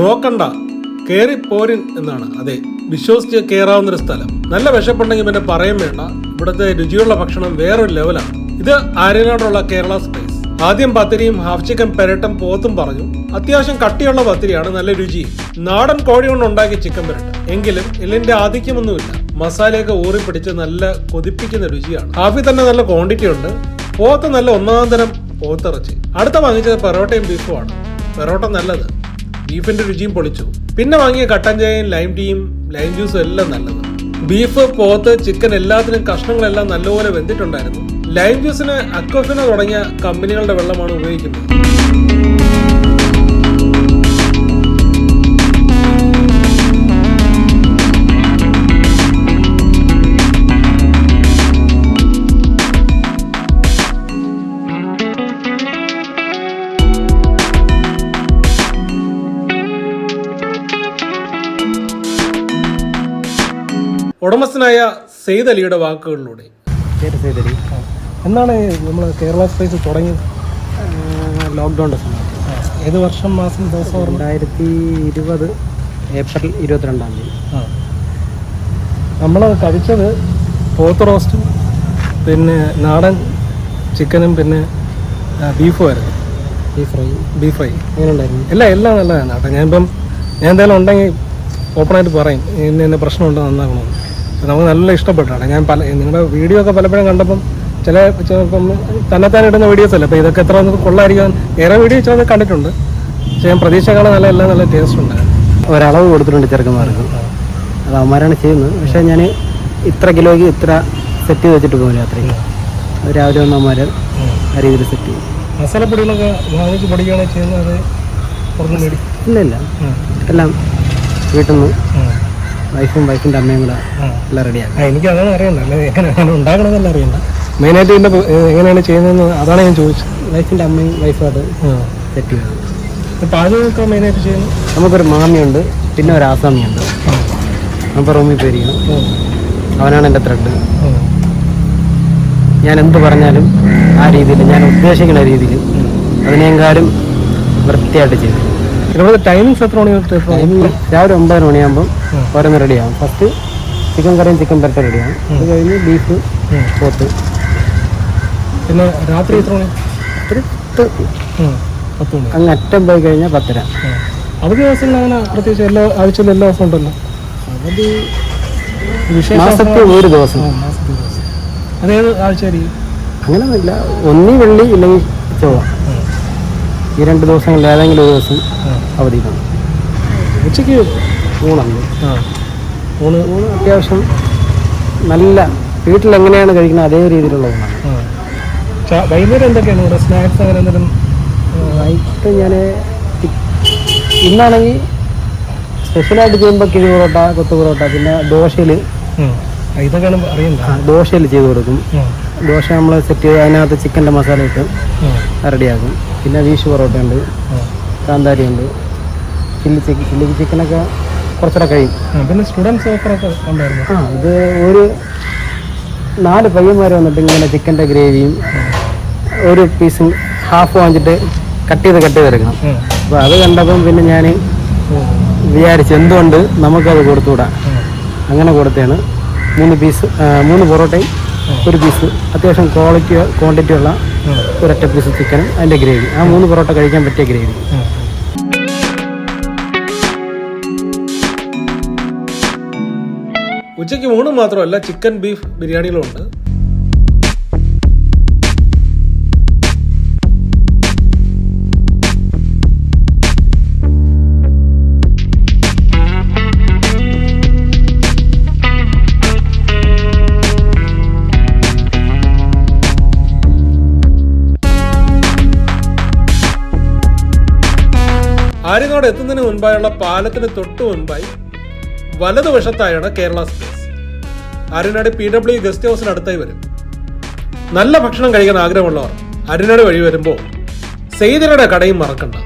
നോക്കണ്ട കേറി പോരിൻ എന്നാണ്. അതെ വിശ്വസിച്ച് കയറാവുന്ന ഒരു സ്ഥലം. നല്ല വിശപ്പുണ്ടെങ്കിൽ പിന്നെ പറയാൻ വേണ്ട. ഇവിടുത്തെ രുചിയുള്ള ഭക്ഷണം വേറൊരു ലെവലാണ്. ഇത് ആര്യനാടുള്ള കേരള സ്പേസ് ആദ്യം പത്തിരിയും ഹാഫ് ചിക്കൻ പെരട്ടും പോത്തും പറഞ്ഞു. അത്യാവശ്യം കട്ടിയുള്ള പത്തിരിയാണ് നല്ല രുചി. നാടൻ കോഴി കൊണ്ട് ഉണ്ടാക്കിയ ചിക്കൻ പെരട്ട്. എങ്കിലും എല്ലിന്റെ ആധിക്യമൊന്നുമില്ല. മസാലയൊക്കെ ഊറി പിടിച്ച് നല്ല കൊതിപ്പിക്കുന്ന രുചിയാണ്. ഹാഫി തന്നെ നല്ല ക്വാണ്ടിറ്റി ഉണ്ട്. പോത്ത് നല്ല ഒന്നാം തരം പോത്തിറച്ചി. അടുത്ത വാങ്ങിച്ചത് പെറോട്ടയും ബീഫുമാണ് പെറോട്ട നല്ലത്. ബീഫിന്റെ രുചിയും പൊളിച്ചു. പിന്നെ വാങ്ങിയ കട്ടൻ ചായയും ലൈം ടീയും ലൈം ജ്യൂസും എല്ലാം നല്ലത്. ബീഫ് പോത്ത് ചിക്കൻ എല്ലാത്തിനും കഷ്ണങ്ങളെല്ലാം നല്ലപോലെ വെന്തിട്ടുണ്ടായിരുന്നു. ലൈം ജ്യൂസിന് അക്വഫിന തുടങ്ങിയ കമ്പനികളുടെ വെള്ളമാണ് ഉപയോഗിക്കുന്നത്. ഉടമസ്ഥനായ സെയ്ദ് അലിയുടെ വാക്കുകളിലൂടെ. സേതലി എന്നാണ് നമ്മൾ കേരള സ്പേസ് തുടങ്ങിയത് ലോക്ക്ഡൗണിന്റെ സമയത്ത്. ഏത് വർഷം മാസം ദിവസം രണ്ടായിരത്തി ഇരുപത് ഏപ്രിൽ ഇരുപത്തിരണ്ടാം തീയതി. നമ്മൾ കഴിച്ചത് പോത്ത് റോസ്റ്റും പിന്നെ നാടൻ ചിക്കനും പിന്നെ ബീഫും ആയിരുന്നു. ബീഫ് ഫ്രൈ ബീഫ് ഫ്രൈ അങ്ങനെ ഉണ്ടായിരുന്നു എല്ലാം എല്ലാം നല്ലതാണ് കേട്ടോ. ഞാനിപ്പം ഞാൻ എന്തായാലും ഉണ്ടെങ്കിൽ ഓപ്പണായിട്ട് പറയും. ഇന്ന ഇന്ന പ്രശ്നമുണ്ടോ നന്നാക്കണമെന്ന് നമുക്ക് നല്ല ഇഷ്ടപ്പെട്ടാണ്. ഞാൻ പല നിങ്ങളുടെ വീഡിയോ ഒക്കെ പലപ്പോഴും കണ്ടപ്പം ചില ചിലപ്പം തന്നെത്താൻ ഇടുന്ന വീഡിയോസ് അല്ലേ? അപ്പോൾ ഇതൊക്കെ എത്ര ഒന്ന് കൊള്ളായിരിക്കാൻ ഏറെ വീഡിയോ വെച്ചാൽ കണ്ടിട്ടുണ്ട്. പക്ഷേ ഞാൻ പ്രതീക്ഷകളെ നല്ല എല്ലാം നല്ല ടേസ്റ്റ് ഉണ്ട് ഒരളവ് കൊടുത്തിട്ടുണ്ട് ചെറുക്കന്മാർക്ക്. അത് അവന്മാരാണ് ചെയ്യുന്നത്. പക്ഷേ ഞാൻ ഇത്ര കിലോയ്ക്ക് ഇത്ര സെറ്റ് ചെയ്ത് വെച്ചിട്ട് പോകും രാത്രി രാവിലെ വന്ന അവന്മാർ ആ രീതിയിൽ സെറ്റ് ചെയ്യും. മസാലപ്പൊടികളൊക്കെ വാങ്ങിച്ച് പൊടിക്കുകയാണോ ചെയ്യുന്നത് ഇല്ല ഇല്ല. എല്ലാം വീട്ടിൽ നിന്ന് വൈഫും വൈഫിന്റെ അമ്മയും കൂടെ എല്ലാം റെഡിയാക്കും. എനിക്ക് അങ്ങനെ അറിയണ്ട. ഉണ്ടാക്കണമെന്നല്ല അറിയണ്ട. മെയിനായിട്ട് ഇതിന്റെ എങ്ങനെയാണ് ചെയ്യുന്നതെന്ന് അതാണ് ഞാൻ ചോദിച്ചത്. വൈഫിന്റെ അമ്മയും വൈഫും അത് സെറ്റ് ചെയ്യുന്നത് പാചകമൊക്കെ മെയിനായിട്ട് ചെയ്യുന്നത്? നമുക്കൊരു മാമിയുണ്ട് പിന്നെ ഒരു ആസാമിയുണ്ട്. അപ്പോൾ റൂമിൽ പോയിരിക്കണം അവനാണ് എന്റെ ത്രെഡ് ഞാൻ എന്ത് പറഞ്ഞാലും ആ രീതിയിൽ ഞാൻ ഉദ്ദേശിക്കുന്ന രീതിയിൽ അതിനേക്കാളും വൃത്തിയായിട്ട് ചെയ്തു. ഇവിടെ ടൈമിങ്സ് എത്ര മണി തൊട്ട് എത്ര മണി? ടൈമിങ് രാവിലെ ഒമ്പതര മണിയാകുമ്പോൾ ഓരോന്ന് റെഡിയാകും ഫസ്റ്റ് ചിക്കൻ കറിയും ചിക്കൻ പെരട്ട റെഡിയാകും അത് കഴിഞ്ഞ് ബീഫ് പോത്ത് പിന്നെ രാത്രി എത്ര മണി? ഒരു പത്ത്. ഉം. പത്ത് മണി. അങ്ങ് അറ്റം പോയി കഴിഞ്ഞാൽ പത്തര. ഉം. അവധി ദിവസം അങ്ങനെ പ്രത്യേകിച്ച് എല്ലാ ആഴ്ചയിലും എല്ലാ ദിവസവും ഉണ്ടല്ലോ. അവധി വിശേഷ മാസത്തിൽ ഒരു ദിവസം. ആ, മാസത്തിൽ ദിവസം. അതേത് ആഴ്ചയായിരിക്കും അങ്ങനെയൊന്നുമില്ല ഒന്നി വെള്ളി ഇല്ലെങ്കിൽ ചൊവ്വ. ഈ രണ്ട് ദിവസങ്ങളിൽ ഏതെങ്കിലും ഒരു ദിവസം. അവധി കാണും ഉച്ചയ്ക്ക് ഊണുണ്ട് ആ. ഊണ് ഊണ് അത്യാവശ്യം നല്ല വീട്ടിൽ എങ്ങനെയാണ് കഴിക്കുന്നത് അതേ രീതിയിലുള്ള ഊണാണ്. വൈകുന്നേരം എന്തൊക്കെയാണ് ഇവിടെ സ്നാക്സ് അങ്ങനെ എന്തെങ്കിലും? വൈകിട്ട് ഞാൻ ഇന്നാണെങ്കിൽ സ്പെഷ്യലായിട്ട് ചെയ്യുമ്പോൾ കിഴി പൊറോട്ട കൊത്തു പൊറോട്ട പിന്നെ ദോശയിൽ ഇതൊക്കെ ദോശയിൽ ചെയ്ത് കൊടുക്കും. ദോശ നമ്മൾ സെറ്റ് ചെയ്ത് അതിനകത്ത് ചിക്കന്റെ മസാല ഇട്ട് റെഡിയാക്കും പിന്നെ വീശ് പൊറോട്ട ഉണ്ട് കാന്താരി ഉണ്ട് ചില്ലി ചിക്കൻ ചില്ലി ചിക്കനൊക്കെ കുറച്ചുകൂടെ കഴിയും. പിന്നെ സ്റ്റുഡൻസ് ഓഫറൊക്കെ ഉണ്ടായിരുന്നു ആ ഇത് ഒരു നാല് പയ്യന്മാർ വന്നിട്ട് ഇങ്ങനെ ചിക്കന്റെ ഗ്രേവിയും ഒരു പീസും ഹാഫ് വാങ്ങിച്ചിട്ട് കട്ട് ചെയ്ത് കട്ട് ചെയ്തെടുക്കണം. അപ്പോൾ അത് കണ്ടപ്പം പിന്നെ ഞാൻ വിചാരിച്ച് എന്തുകൊണ്ട് നമുക്കത് കൊടുത്തുകൂടാ? ഉം. അങ്ങനെ കൊടുത്തതാണ്. മൂന്ന് പീസ് മൂന്ന് പൊറോട്ടയും ഒരു പീസ് അത്യാവശ്യം ക്വാളിറ്റി ക്വാണ്ടിറ്റി ഉള്ള. ഒരൊറ്റ പീസ് ചിക്കനും അതിന്റെ ഗ്രേവി. ആ മൂന്ന് പൊറോട്ട കഴിക്കാൻ പറ്റിയ ഗ്രേവി. ഉച്ചയ്ക്ക് ഊണ് മാത്രമല്ല ചിക്കൻ ബീഫ് ബിരിയാണികളും ഉണ്ട് ആര്യനോട് എത്തുന്നതിന് മുൻപായുള്ള പാലത്തിന് തൊട്ട് മുൻപായി വലതുവശത്തായാണ് കേരള സ്പേസ്. അരുനാട് പി ഡബ്ല്യു ഗസ്റ്റ് ഹൗസിന് അടുത്തായി വരും. നല്ല ഭക്ഷണം കഴിക്കാൻ ആഗ്രഹമുള്ളവർ അരുനാട് വഴി വരുമ്പോൾ സെയ്തരുടെ കടയും മറക്കണ്ട.